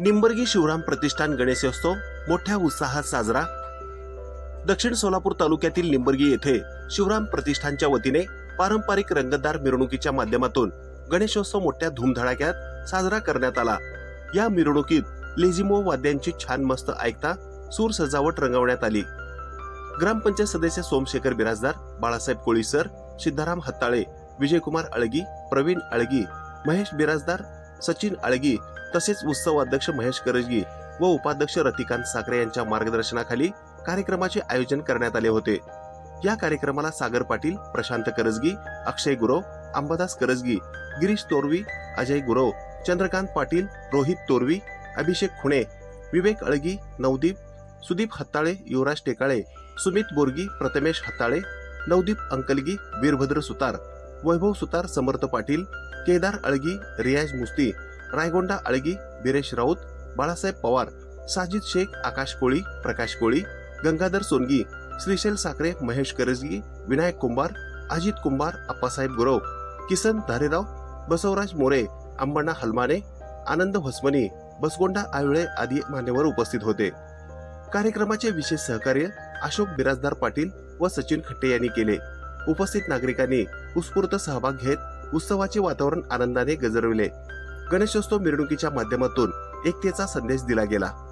निंबर्गी शिवराम प्रतिष्ठान गणेशोत्सव मोठ्या उत्साहात साजरा. दक्षिण सोलापूर तालुक्यातील निंबर्गी येथे शिवराम प्रतिष्ठानच्या वतीने पारंपरिक रंगतदार मिरवणुकीच्या माध्यमातून गणेशोत्सव मोठ्या धूमधडाक्यात साजरा करण्यात आला. या मिरवणुकीत लेझिमो वाद्यांची छान मस्त ऐकता सूर सजावट रंगवण्यात आली. ग्रामपंचायत सदस्य सोमशेखर बिराजदार बाळासाहेब कोळीसर सिद्धाराम हत्ताळे विजयकुमार अळगी प्रवीण अळगी महेश बिराजदार सचिन अळगी तसेच उत्सव अध्यक्ष महेश करजगी व उपाध्यक्ष रतिकांत साखरे यांच्या मार्गदर्शनाखाली कार्यक्रमाचे आयोजन करण्यात आले होते. या कार्यक्रमाला सागर पाटील प्रशांत करजगी अक्षय गुरव अंबादास करजगी गिरीश तोरवी अजय गुरव चंद्रकांत पाटील रोहित तोरवी अभिषेक खुणे विवेक अळगी नवदीप सुदीप हत्ताळे युवराज टेकाळे सुमित बोरगी प्रथमेश हत्ताळे नवदीप अंकलगी वीरभद्र सुतार वैभव सुतार समर्थ पाटील केदार अळगी रियाज मुस्ती रायगोंडा अळगी बिरेश राऊत बाळासाहेब पवार साजिद शेख आकाश कोळी प्रकाश कोळी गंगाधर सोनगी श्रीशैल साखरे महेश करजगी विनायक कुंभार अजित कुंभार अप्पासाहेब गुरव किसन धारेराव बसवराज मोरे अंबण्णा हलमाने आनंद भस्मनी बसगोंडा आयुळे आदी मान्यवर उपस्थित होते. कार्यक्रमाचे विशेष सहकार्य अशोक बिराजदार पाटील व सचिन खट्टे यांनी केले. उपस्थित नागरिकांनी उत्स्फूर्त सहभाग घेत उत्सवाचे वातावरण आनंदाने गजरविले. गणेशोत्सव मिरवणुकीच्या माध्यमातून एकतेचा संदेश दिला गेला.